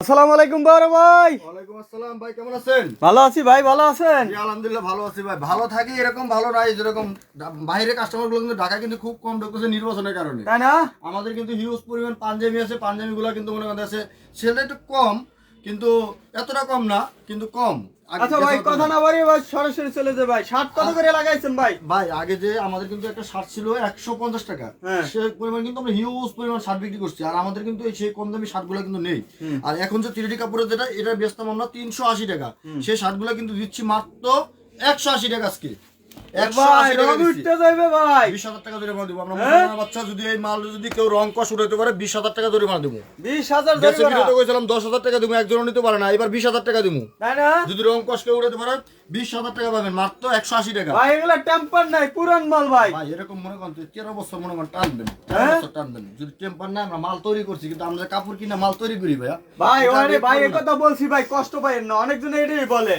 আসসালামু আলাইকুম বড় ভাই। ওয়ালাইকুম আসসালাম ভাই কেমন আছেন? ভালো আছি ভাই ভালো আছেন? আলহামদুলিল্লাহ ভালো আছি ভাই। ভালো থাকি এরকম ভালো নাই যেরকম বাইরে কাস্টমারগুলো কিন্তু ঢাকা কিন্তু খুব কম ঢুকতেছে নির্বাচনের কারণে। তাই না? আমাদের কিন্তু হিউজ পরিমাণ পাঞ্জাবি আছে পাঞ্জাবি গুলো কিন্তু মনে করেন আছে সেটা একটু কম কিন্তু এতটা কম না কিন্তু কম। আচ্ছা ভাই কথা না বাড়িয়ে ভাই সরাসরি চলে যে ভাই। কত করে লাগাইছেন ভাই। ভাই আগে যে আমাদের কিন্তু একটা শার্ট ছিল একশো পঞ্চাশ টাকা। হ্যাঁ। সে পরিমাণ কিন্তু আমরা হিউজ পরিমাণ শার্ট বিক্রি করছি। আর আমাদের কিন্তু এই সেই কম দামি শার্টগুলো কিন্তু নেই। আর এখন যে তিরিটি কাপড়ের যেটা এটা বেচতাম আমরা তিনশো আশি টাকা। সেই শার্টগুলো কিন্তু দিচ্ছি মাত্র একশো আশি টাকা আজকে। ভাই রং উঠতে যাইবে ভাই। বিশ হাজার টাকা জরিমানা দেবো। আমরা হ্যাঁ? বাচ্চা যদি এই মাল যদি কেউ রং কষ উঠাতে পারে বিশ হাজার টাকা জরিমানা দেবো। বিশ হাজার ভিডিওতে কইছিলাম দশ হাজার টাকা দেবো একজন নিতে পারে না এবার বিশ হাজার টাকা দেবো। যদি রং কষ কেউ উঠাতে পারে বিশ হাজার টাকা পাবেন মাত্র একশো আশি টাকা। ভাই এগুলা টেম্পার নাই পুরান মাল ভাই। ভাই এরকম মনে করেন তেরো বছর মনে করেন টানবেন হ্যাঁ? বছর টানবেন। যদি টেম্পার না আমরা মাল তৈরি করছি কিন্তু আমরা কাপড় কিনা মাল তৈরি করি ভাইয়া ভাই ওরে ভাই করব কথা বলছি ভাই কষ্ট পাইেন না অনেকজন এটাই বলে।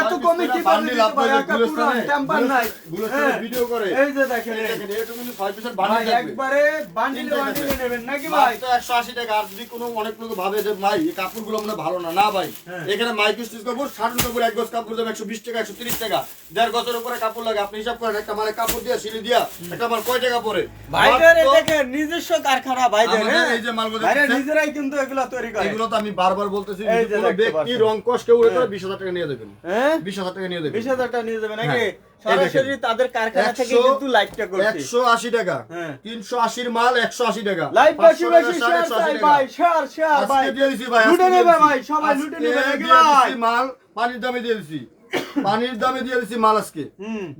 এত কমে কি বান্ডিল আপনাদের একটা গুলিস্তানে, পুরান টেম্পার নাই। গুলিস্তানে হ্যাঁ। ভিডিও করে। এই যে দেখেন এই। কিন্তু ছয় পিসের বান্ডিল থাকবে। একবারে বান্ডিলে বান্ডিলে নেবেন নাকি ভাই মাত্র 180 টাকা। আর যদি কোনো অনেক লোক ভাবে যে ভাই এই কাপড়গুলো মনে ভালো না না ভাই হ্যাঁ। এখানে মাইক স্টিচ কাপড় সাড়ে কাপড় এক গজ কাপড় দাম একশো বিশ টাকা একশো তিরিশ টাকা দেড় গজের উপরে কাপড় লাগে আপনি হিসাব করেন একটা মানে কাপড় দিয়ে সিলি দিয়া একটা মাল কয় টাকা পরে ভাইদের দেখেন নিজস্ব কারখানা হ্যাঁ? এই যে মালগুলো নিজেরাই কিন্তু এগুলা তৈরি করে এগুলো তো আমি বারবার বলতেছি কোনো ব্যক্তি রং কষ কেউ উড়ে হ্যাঁ। বিশ হাজার টাকা নিয়ে দেবেন হ্যাঁ বিশ হাজার টাকা নিয়ে দেবেন বিশ হাজার টাকা নিয়ে যাবে নাকি হ্যাঁ। সরাসরি তাদের কারখানা থেকে কিন্তু লাইভটা করছি। একশো আশি টাকা। হ্যাঁ। তিনশো আশির মাল একশো আশি টাকা। লাইভ বেশি বেশি শেয়ার চাই ভাই শেয়ার শেয়ার ভাই। আজকে দিয়ে দিছি ভাই, লুটে নেবে ভাই সবাই লুটে নেবে নাকি ভাই মাল পানির দামে দিয়ে দিছি। পানির দামে দিয়ে দিছি মাল আজকে।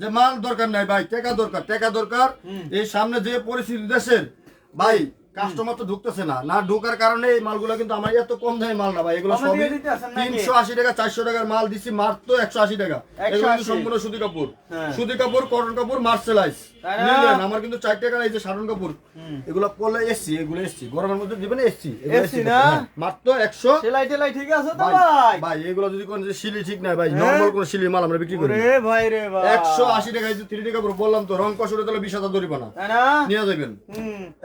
যে মাল দরকার নাই ভাই টাকা দরকার টাকা দরকার। এই সামনে যে পরিস্থিতি দেশের ভাই কাস্টমার তো ঢুকতেছে না না ঢোকার কারণে এই মালগুলো কিন্তু আমার এত কম দামে মাল না ভাই এগুলো সবই? তিনশো আশি টাকা চারশো টাকার মাল দিছি মাত্র একশো আশি টাকা এগুলো সম্পূর্ণ সুতি কাপড় হ্যাঁ। সুতি কাপড় কটন কাপড় মার্সেলাইজ? নিলেন আমার কিন্তু চার টাকা এই যে কাপড় এগুলো পড়লে এসছি এগুলো এসছি গরমের মধ্যে দিবেন এসছি SC না? মাত্র একশো সেলাই টেলাই ঠিক আছে তো ভাই ভাই? এগুলো যদি কোন শিলি ঠিক নাই ভাই হ্যাঁ? নরমাল কোন শিলি মাল আমরা বিক্রি করি। রে ভাই রে ভাই। একশো আশি টাকা এই যে থ্রি টাকা বললাম তো রং কষরে তাহলে বিশ হাজার দড়ি বানা না নিয়ে যাবেন।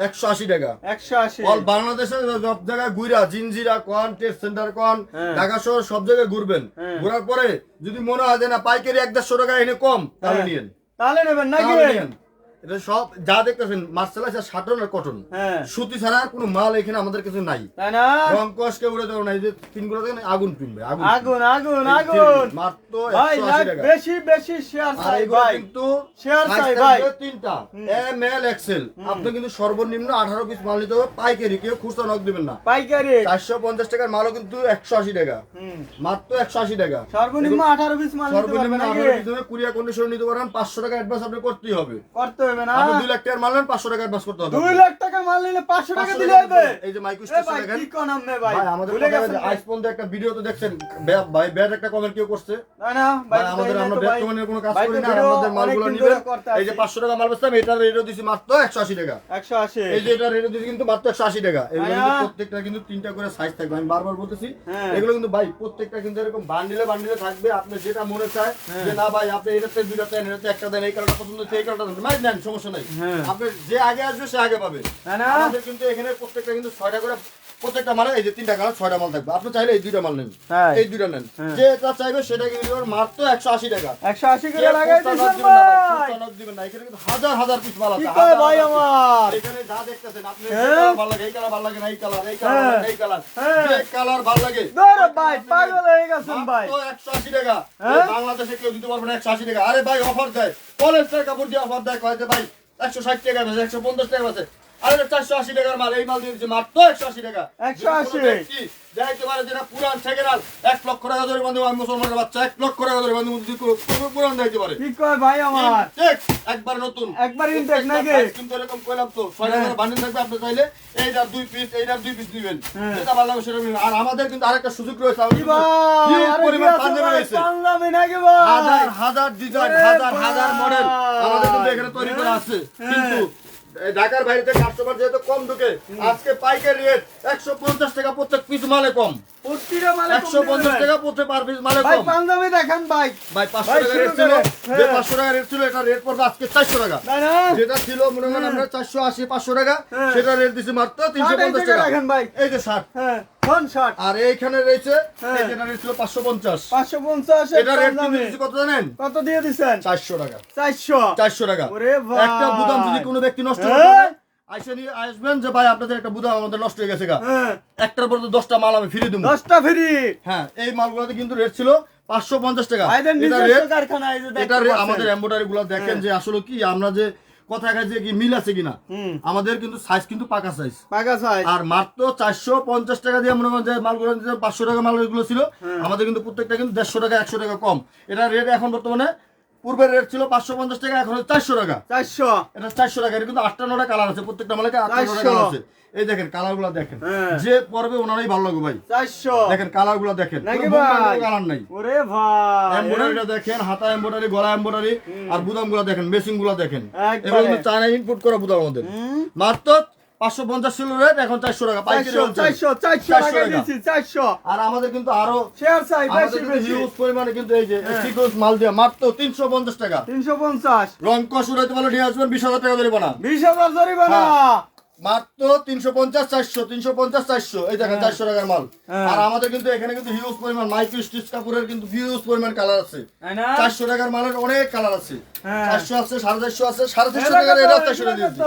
একশো আশি টাকা। একশো আশি। অল বাংলাদেশে সব জায়গায় ঘুরা জিনজিরা কন টেস্ট সেন্টার কন হ্যাঁ। ঢাকা শহর সব জায়গায় ঘুরবেন। হ্যাঁ। ঘোরার পরে যদি মনে হয় যে না পাইকারি এক দেড়শো টাকা এনে কম তাহলে হ্যাঁ। নিয়েন। তাহলে নেবেন নাকি? এটা সব যা দেখতেছেন মার্শাল আছে সাটন আর কটন হ্যাঁ। সুতি ছাড়া কোনো মাল এখানে আমাদের কাছে নাই। তাই না? রং কষকে উড়ে না যে পিনগুলো দেখেন আগুন পিনবে আগুন আগুন আগুন আগুন। মাত্র ভাই বেশি বেশি শেয়ার চাই ভাই। কিন্তু শেয়ার চাই ভাই। তিনটা। এম এল এক্সেল আপনি কিন্তু সর্বনিম্ন আঠারো পিস মাল নিতে হবে পাইকারি কেউ খুচরা নক দিবেন না। পাইকারি। চারশো পঞ্চাশ টাকার মালও কিন্তু একশো আশি টাকা। মাত্র একশো আশি টাকা। সর্বনিম্ন আঠারো পিস মাল সর্বনিম্ন নাকি? আঠারো পিস হবে কুরিয়া কন্ডিশন নিতে পারেন পাঁচশো টাকা অ্যাডভান্স আপনি করতেই হবে। করতে হবে না। আপনি দুই লাখ টাকার মাল নেন পাঁচশো টাকা অ্যাডভান্স করতে হবে দুই লাখ টাকা মাল নিলে পাঁচশো টাকা দিলে হবে এই যে মাইক্রো এ স্টেশন ভাই দেখেন। কি কোন আমনে ভাই? ভাই আমাদের। আজ পর্যন্ত একটা ভিডিও তো দেখছেন। ভাই ব্যাড একটা কমেন্ট কেউ করছে। না না ভাই আমাদের আমরা কমেন্টের কোনো কাজ করি না আমাদের মালগুলো নিবেন। এই যে আছি। পাঁচশো টাকা মাল বেচতাম এটার রেটও দিছি মাত্র একশো আশি টাকা। একশো আশি। এই যে এটা রেটও দিছি কিন্তু মাত্র একশো আশি টাকা। এগুলো কিন্তু প্রত্যেকটা কিন্তু তিনটা করে সাইজ থাকবে। আমি বারবার বলতেছি হ্যাঁ। এগুলো কিন্তু ভাই প্রত্যেকটা কিন্তু এরকম বান্ডিলে বান্ডিলে থাকবে। আপনি যেটা মনে চায় হ্যাঁ। যে না ভাই আপনি এটাতে দুইটা দেন এটাতে একটা দেন এই কালারটা পছন্দ হচ্ছে এই দেন ভাই নেন। সমস্যা নাই হ্যাঁ। আপনি যে আগে আসবে সে আগে পাবে আমাদের কিন্তু এখানে প্রত্যেকটা কিন্তু ছয়টা করে প্রত্যেকটা মালে এই যে তিনটা কালার ছয়টা মাল থাকবে আপনি চাইলে এই দুইটা মাল নেন হ্যাঁ। এই দুইটা নেন হ্যাঁ। যেটা চাইবে সেটা কিন্তু মাত্র একশো আশি টাকা একশো আশি করে লাগাই দিবেন না। এখানে কিন্তু হাজার হাজার piece মাল আছে, ভাই আমার এখানে যা দেখতেছেন আপনি হ্যাঁ? ভালো লাগে এই কালার ভালো লাগে না এই কালার এই কালার হ্যাঁ। এই কালার হ্যাঁ। যে কালার ভালো লাগে ধরো ভাই পাগল হয়ে গেছেন ভাই মাত্র 180 টাকা হ্যাঁ? বাংলাদেশে কেউ দিতে পারবে না 180 টাকা আরে ভাই অফার দেয় পলিস্টার কাপড় দিয়ে অফার দেয় ভাই 160 টাকা আছে 150 টাকা আছে আরে 480 টাকার মাল এই মাল দিয়ে দিচ্ছে মাত্র 180 টাকা। 180 যদি কোনো পারে যেটা পুরান সেকেন্ড হ্যান্ড 1 লক্ষ টাকা ধরে বান্ধব আমি মুসলমানের বাচ্চা 1 লক্ষ টাকা ধরে বান্ধব যদি পুরান যাইতে পারে কি কয় ভাই আমার? ঠিক একবার নতুন। একবার ইনটেক নাকি? কিন্তু এরকম কইলাম তো ছয় টাকার বান্ডিল থাকবে আপনি চাইলে এইটার দুই পিস এইটার দুই পিস দিবেন হ্যাঁ। যেটা ভালো লাগবে সেটা আর আমাদের কিন্তু আরেকটা সুযোগ রয়েছে কি ভাই? huge আরে কি পরিমাণ পাঞ্জাবি রয়েছে। পাঞ্জাবি নাকি ভাই? হাজার হাজার ডিজাইন হাজার হাজার মডেল আমাদের কিন্তু এখানে তৈরি করা আছে। হ্যাঁ। কিন্তু ঢাকার বাইরে কাস্টমার যেহেতু কম ঢুকে আজকে পাইকারি রেট একশো পঞ্চাশ টাকা প্রত্যেক পিস মালে কম। একশো পঞ্চাশ টাকা প্রত্যেক পার পিস মালে কম। পাঞ্জাবি দেখান ভাই। ভাই পাঁচশো টাকা রেট ছিল। যে হ্যাঁ। পাঁচশো টাকা রেট ছিল এটা রেট পড়বে আজকে চারশো টাকা। যেটা ছিল মনে করেন আমরা চারশো আশি পাঁচশো টাকা হ্যাঁ। সেটা রেট দিছি মাত্র তিনশো পঞ্চাশ টাকা। ভাই। এই যে ষাট। হ্যাঁ। আর এইখানে রয়েছে। এই যেটা ছিল পাঁচশো পঞ্চাশ। এটা রেট কিন্তু কত জানেন? কত দিয়ে দিচ্ছেন চারশো টাকা। চারশো। চারশো টাকা। ওরে ভাই। একটা বুদাম যদি কোনো ব্যক্তি নষ্ট হ্যাঁ? করে দেয়, আসবেন যে ভাই আপনাদের একটা বুদাম আমাদের নষ্ট হয়ে গেছে গা। হ্যাঁ। একটার পর তো মাল আমি ফিরে দেবো। ফ্রি। হ্যাঁ এই মালগুলোতে কিন্তু রেট ছিল পাঁচশো পঞ্চাশ টাকা। এটা। আমাদের এম্বয়ডারি গুলো দেখেন হ্যাঁ। যে আসলে কি আমরা যে কথা যে কি মিল আছে কিনা? আমাদের কিন্তু সাইজ কিন্তু পাকা সাইজ পাকা সাইজ আর মাত্র চারশো পঞ্চাশ টাকা দিয়ে আমরা যে মালগুলো পাঁচশো টাকা মাল এগুলো ছিল হ্যাঁ। আমাদের কিন্তু প্রত্যেকটা কিন্তু দেড়শো টাকা একশো টাকা কম। এটা রেট এখন বর্তমানে পূর্বের রেট ছিল পাঁচশো পঞ্চাশ টাকা এখন চারশো টাকা। চারশো। এটা চারশো টাকা কিন্তু আটটা নটা কালার আছে প্রত্যেকটা মালে আটটা নটা কালার আছে। এই দেখেন কালারগুলো দেখেন। হ্যাঁ। যে পরবে ওনারাই ভালো লাগবে ভাই। চারশো। দেখেন কালারগুলো দেখেন। কালার নাই। ওরে ভাই। এমব্রয়ডারিটা দেখেন হাতা এমব্রয়ডারি গলা এমব্রয়ডারি আর বুদামগুলো দেখেন মেশিনগুলো দেখেন। এগুলো চায়না ইনপুট করা বুদাম আমাদের। মাত্র পাঁচশো পঞ্চাশ ছিল রেট এখন চারশো টাকা চারশো চারশো চারশো 400 টাকা টাকা। দিচ্ছি চারশো। আর আমাদের কিন্তু আরও হিউজ পরিমাণে কিন্তু এই যে হ্যাঁ। সিকোয়েন্স মাল দিয়ে মাত্র তিনশো পঞ্চাশ টাকা। তিনশো পঞ্চাশ। রং কস উড়াইতে পারলে নিয়ে আসবেন বিশ হাজার টাকা ধরে বানা বিশ হাজার জরিমানা। হ্যাঁ। মাত্র তিনশো পঞ্চাশ চারশো তিনশো পঞ্চাশ চারশো। এই দেখেন চারশো টাকার মাল। হ্যাঁ। আর আমাদের কিন্তু এখানে কিন্তু হিউজ পরিমাণ মাইক্রো স্টিচ কাপড়ের কিন্তু হিউজ পরিমাণ কালার আছে। চারশো টাকার মালের অনেক কালার আছে। হ্যাঁ। চারশো আছে সাড়ে চারশো আছে সাড়ে চারশো টাকার এটা চারশো টাকা দিয়েছি।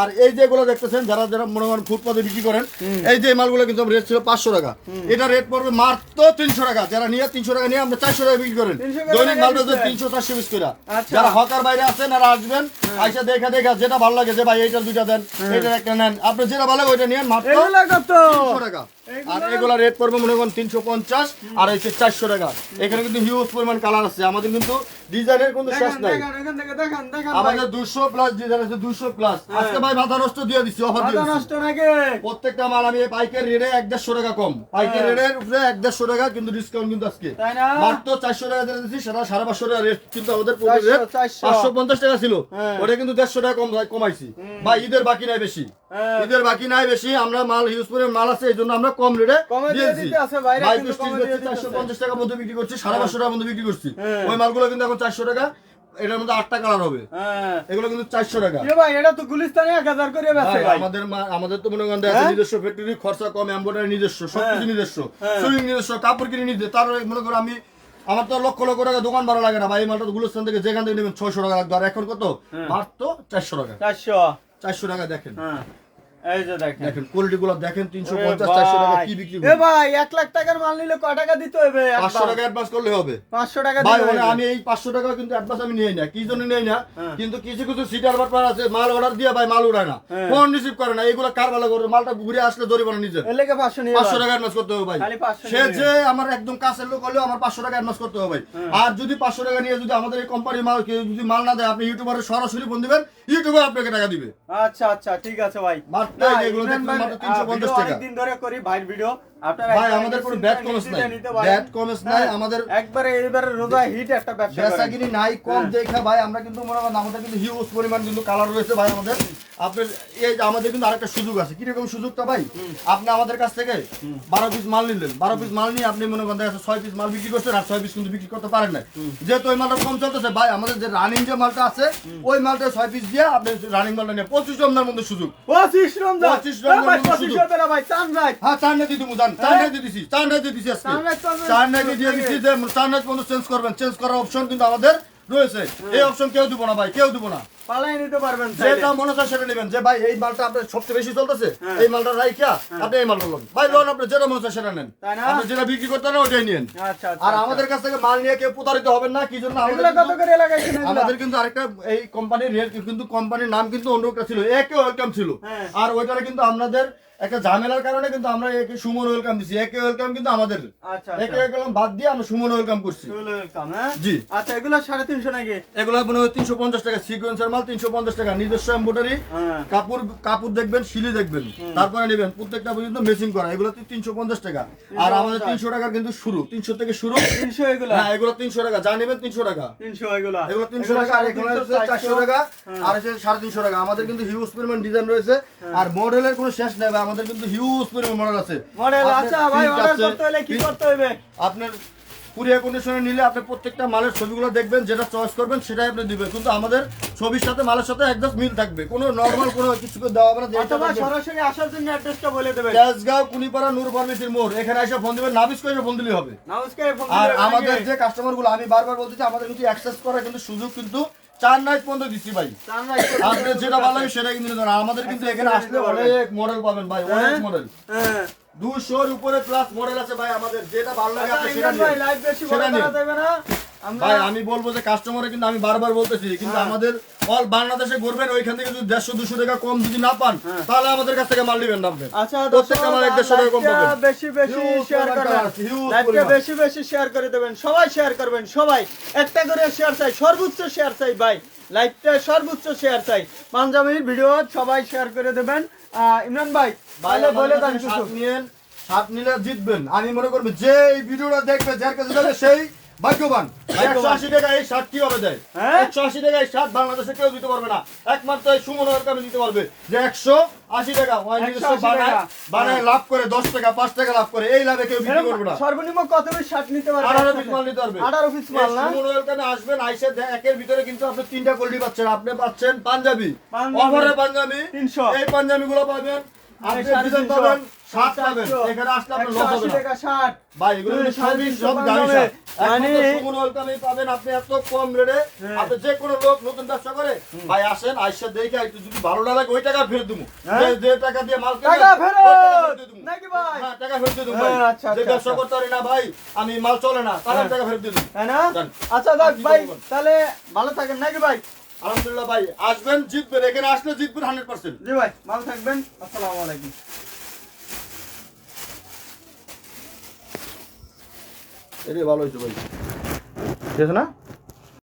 আর এই যেগুলো দেখতেছেন যারা যারা মনে করেন ফুটপাতে বিক্রি করেন এই যে মালগুলো কিন্তু রেট ছিল পাঁচশো টাকা। এটা রেট পড়বে মাত্র তিনশো টাকা। যারা নিয়ে তিনশো টাকা নিয়ে আমরা চারশো টাকা বিক্রি করেন। দৈনিক মাল তিনশো চারশো বিশ করে। আচ্ছা। যারা হকার বাইরে আছেন আর আসবেন আইসা দেখা দেখা যেটা ভালো লাগে যে ভাই এইটা দুইটা দেন এইটার একটা নেন। আপনি যেটা ভালো ওইটা নিয়েন মাত্র কত? টাকা। আর এগুলা রেট পড়বে মনে করেন তিনশো পঞ্চাশ আর হচ্ছে চারশো টাকা। এখানে কিন্তু হিউজ পরিমাণ কালার আছে। আমাদের কিন্তু ডিজাইনের কোনো শেষ নাই। আমাদের দুশো প্লাস ডিজাইন আছে দুশো প্লাস আজকে ভাই মাথা নষ্ট দিয়ে দিচ্ছি অফার দিয়ে নষ্ট নাকি? প্রত্যেকটা মাল আমি পাইকারি রেটে এক দেড়শো টাকা কম। পাইকারি হ্যাঁ। রেটের উপরে এক দেড়শো টাকা কিন্তু ডিসকাউন্ট কিন্তু আজকে। মাত্র চারশো টাকা দিয়ে দিচ্ছি সেটা সাড়ে পাঁচশো টাকা রেট কিন্তু আমাদের রেট পাঁচশো পঞ্চাশ টাকা ছিল। হ্যাঁ। ওটা কিন্তু দেড়শো টাকা কম কমাইছি। বা ঈদের বাকি নাই বেশি। হ্যাঁ। ঈদের বাকি নাই বেশি আমরা মাল ইউজ করে মাল আছে এই জন্য আমরা কম রেটে দিয়েছি। চারশো পঞ্চাশ মধ্যে বিক্রি করছি সাড়ে পাঁচশো টাকার মধ্যে বিক্রি করছি। হ্যাঁ। ওই মালগুলো কিন্তু এখন চারশো টাকা এটার মধ্যে আটটা কালার হবে। হ্যাঁ। এগুলো কিন্তু চারশো টাকা। ভাই এটা তো গুলিস্তানে এক হাজার করে আমাদের আমাদের তো মনে করেন হ্যাঁ? নিজস্ব ফ্যাক্টরি খরচা কম এম্বয়ডারি নিজস্ব সবকিছু হ্যাঁ। নিজস্ব। হ্যাঁ। সুইং নিজস্ব কাপড় কিনে নিজে তার মনে করো আমি আমার তো লক্ষ লক্ষ টাকা দোকান ভালো লাগে না ভাই এই মালটা গুলোস্থান থেকে যেখান থেকে নেবেন ছয়শো টাকা লাগবে। আর এখন কত? হ্যাঁ। মাত্র চারশো টাকা। চারশো। চারশো টাকা দেখেন। হ্যাঁ। এই যে দেখেন। দেখেন কোয়ালিটি গুলো দেখেন তিনশো ওরে পঞ্চাশ চারশো টাকা কি বিক্রি এ ভাই এক লাখ টাকার মাল নিলে ক টাকা দিতে হবে? পাঁচশো টাকা অ্যাডভান্স করলে হবে। পাঁচশো টাকা ভাই মানে আমি এই পাঁচশো টাকা কিন্তু অ্যাডভান্স আমি নিয়ে না কি জন্য নেই না। কিন্তু কিছু কিছু সিটার ব্যাপার আছে মাল অর্ডার দিয়ে ভাই মাল উড়ায় না। ফোন রিসিভ করে না এগুলো কার ভালো করে? মালটা ঘুরে আসলে জরিমানা নিজে এর লেগে নিয়ে। টাকা অ্যাডভান্স করতে হবে ভাই। সে যে আমার একদম কাছের লোক হলেও আমার পাঁচশো টাকা অ্যাডভান্স করতে হবে ভাই। হ্যাঁ। আর যদি পাঁচশো টাকা নিয়ে যদি আমাদের এই কোম্পানির মাল কেউ যদি মাল না দেয় আপনি ইউটিউবারে সরাসরি ফোন দিবেন ইউটিউবার আপনাকে টাকা দিবে। আচ্ছা আচ্ছা ঠিক আছে ভাই। না, এগুলো ভাই, মাত্র আহ, 350 ভিডিও টাকা। অনেকদিন ধরে করি ভাইয়ের ভিডিও ভাই আমাদের কোনো ব্যাড নাই। ব্যাড নাই হ্যাঁ, আমাদের একবারে এবারে রোজা হিট একটা ব্যবসা করেন। বেচাকিনি নাই কম হ্যাঁ। দেখা ভাই আমরা কিন্তু মনে করেন আমাদের কিন্তু হিউজ পরিমাণ কিন্তু কালার রয়েছে ভাই আমাদের। আপনার এই আমাদের কিন্তু আরেকটা সুযোগ আছে। কীরকম সুযোগটা ভাই? আপনি আমাদের কাছ থেকে বারো পিস মাল নিলেন। বারো পিস মাল নিয়ে আপনি মনে করেন দেখা ছয় পিস মাল বিক্রি করছেন আর ছয় পিস কিন্তু বিক্রি করতে পারেন না যেহেতু ওই মালটা কম চলতেছে ভাই আমাদের যে রানিং যে মালটা আছে ওই মালটা ছয় পিস দিয়ে আপনি রানিং মালটা নিয়ে পঁচিশ রমজানের মধ্যে সুযোগ। পঁচিশ রমজান। পঁচিশ রমজান না চান রাখ হ্যাঁ চার নাইট দিদি মুজান। চেঞ্জ করবেন চেঞ্জ করার অপশন কিন্তু আমাদের রয়েছে। এই অপশন কেউ দিব না ভাই কেউ দিব না। পালাই নিতে পারবেন যেটা মনে হয় সেটা নেবেন। যে ভাই এই মালটা আপনার সবচেয়ে বেশি চলতেছে হ্যাঁ। এই মালটা রাইখা আপনি এই মালটা লোন। ভাই লোন আপনি যেটা মনে হয় সেটা নেন। আপনি যেটা বিক্রি করতে না ওটাই নিন আচ্ছা আচ্ছা আর আচ্ছা। আমাদের কাছ থেকে মাল নিয়ে কেউ প্রতারিত হবেন না কি জন্য? আমাদের কিন্তু- আরেকটা এই কোম্পানির রেট কিন্তু কোম্পানির নাম কিন্তু অন্য একটা ছিল একে ওয়েলকাম ছিল। হ্যাঁ। আর ওইটারে কিন্তু আমাদের একটা ঝামেলার কারণে কিন্তু আমরা একে সুমন ওয়েলকাম দিছি। একে ওয়েলকাম কিন্তু আমাদের। আচ্ছা একে আচ্ছা ওয়েলকাম বাদ দিয়ে আমরা সুমন ওয়েলকাম করছি। হ্যাঁ? জি। আচ্ছা এগুলা সাড়ে তিনশো নাকি? এগুলো মনে হয় তিনশো পঞ্চাশ টাকা। সিকোয়েন্সের মাল তিনশো পঞ্চাশ টাকা। নিজস্ব এম্বোটারি হ্যাঁ। কাপড় কাপড় দেখবেন শিলি দেখবেন। তারপরে নেবেন। প্রত্যেকটা পর্যন্ত মেশিং করা। এগুলো তিনশো পঞ্চাশ টাকা। আর আমাদের তিনশো টাকার কিন্তু শুরু। তিনশো থেকে শুরু। তিনশো এগুলা? হ্যাঁ এগুলো তিনশো টাকা। যা নেবেন তিনশো টাকা। তিনশো এগুলা? এগুলো তিনশো টাকা আর এগুলো চারশো টাকা। হ্যাঁ। আর সাড়ে তিনশো টাকা। আমাদের কিন্তু হিউজ পরিমাণ ডিজাইন রয়েছে। আর মডেলের কোনো শেষ নেই আমাদের কিন্তু হিউজ পরিমাণ মডেল আছে। মডেল আচ্ছা ভাই অর্ডার করতে হলে কি করতে হবে? আপনার কুরিয়ার কন্ডিশনে নিলে আপনি প্রত্যেকটা মালের ছবিগুলো দেখবেন যেটা চয়েস করবেন সেটাই আপনি দিবেন। কিন্তু আমাদের ছবির সাথে মালের সাথে একদম মিল থাকবে। কোনো নর্মাল কোনো কিছু দেওয়া হবে না অথবা সরাসরি আসার জন্য অ্যাড্রেসটা বলে দেবেন। তেজগাঁও কুনিপাড়া নূর ফার্মেসির মোড়। এখানে এসে ফোন দিবেন নাবিস করে ফোন দিলেই হবে। নাউজকে ফোন আর আমাদের যে কাস্টমারগুলো আমি বারবার বলতেছি আমাদের কিন্তু অ্যাক্সেস করার কিন্তু সুযোগ কিন্তু চার নাইট পর্যন্ত দিচ্ছি ভাই। আপনি যেটা ভালো লাগে সেটা কিন্তু। আমাদের কিন্তু এখানে আসলে অনেক মডেল পাবেন ভাই অনেক হ্যাঁ? মডেল হ্যাঁ। দুশোর উপরে প্লাস মডেল আছে ভাই আমাদের যেটা ভালো লাগে আচ্ছা, সেটা বড় ভাই আমি বলব যে কাস্টমারে কিন্তু আমি বারবার বলতেছি কিন্তু হ্যাঁ। আমাদের অল বাংলাদেশে ঘুরবেন ওইখান থেকে যদি দেড়শো দুশো টাকা কম যদি না পান হ্যাঁ। তাহলে আমাদের কাছ থেকে মাল নেবেন আপনি। আচ্ছা প্রত্যেকটা মাল দেড়শো টাকা কম পাবেন। বেশি বেশি শেয়ার করবেন। বেশি বেশি শেয়ার করে দেবেন। সবাই শেয়ার করবেন সবাই। একটা করে শেয়ার চাই সর্বোচ্চ শেয়ার চাই ভাই। লাইভটা সর্বোচ্চ শেয়ার চাই। পাঞ্জাবির ভিডিও সবাই শেয়ার করে দেবেন। ইমরান ভাই তাহলে বলে দেন কাছে সাত নিলে জিতবেন। আমি মনে করব যে এই ভিডিওটা দেখবে যার কাছে যাবে সেই ভাগ্যবান একশো আশি টাকা এই শার্ট কীভাবে দেয়? হ্যাঁ? একশো আশি টাকা এই শার্ট বাংলাদেশে কেউ দিতে পারবে না। একমাত্র এই সুমন দিতে পারবে। যে একশো আশি টাকা ওই নিজস্ব 180 বানায় বানায় লাভ করে দশ টাকা পাঁচ টাকা লাভ করে এই লাভে কেউ বিক্রি করবে না। সর্বনিম্ন কত পিস শার্ট নিতে পারবেন আঠারো পিস মাল নিতে পারবে। আঠারো পিস মাল না? সুমন আসবেন আইসে একের ভিতরে কিন্তু আপনি তিনটা কোয়ালিটি পাচ্ছেন। আপনি পাচ্ছেন পাঞ্জাবি। পাঞ্জাবি। অফারে পাঞ্জাবি। 300 এই পাঞ্জাবি গুলো পাবেন আপনি তিনশো। পাবেন সাত পাবেন এখানে আসলে আপনার লস হবে টাকা শার্ট ভাই এগুলো দুই, কিন্তু সাড়ে সবই সব পাঞ্জাবি। মানে- সুমন ওয়েলকামেই পাবেন আপনি এত কম রেটে হ্যাঁ। আপনি যে কোনো লোক নতুন ব্যবসা করে ভাই আসেন আইসা দেখে একটু যদি ভালো না লাগে ওই টাকা ফেরত দেবো হ্যাঁ। যে- যে টাকা দিয়ে মাল কিনবেন, টাকা ফেরত! ওই টাকা ফেরত দিয়ে দেবো। নাকি ভাই? হ্যাঁ, টাকা ফেরত দেবো ভাই। আচ্ছা, যে আচ্ছা, ব্যবসা আচ্ছা। করতে পারি না ভাই আমি মাল চলে না তাহলে। টাকা ফেরত দেবো তাই না আচ্ছা দেখ ভাই তাহলে ভালো থাকেন নাকি ভাই আলহামদুলিল্লাহ ভাই আসবেন জিতবেন এখানে আসলে জিতবেন হান্ড্রেড পার্সেন্ট জি ভাই ভালো থাকবেন আসসালামু আলাইকুম এটাই ভালো হয়েছে ভাই ঠিক আছে না?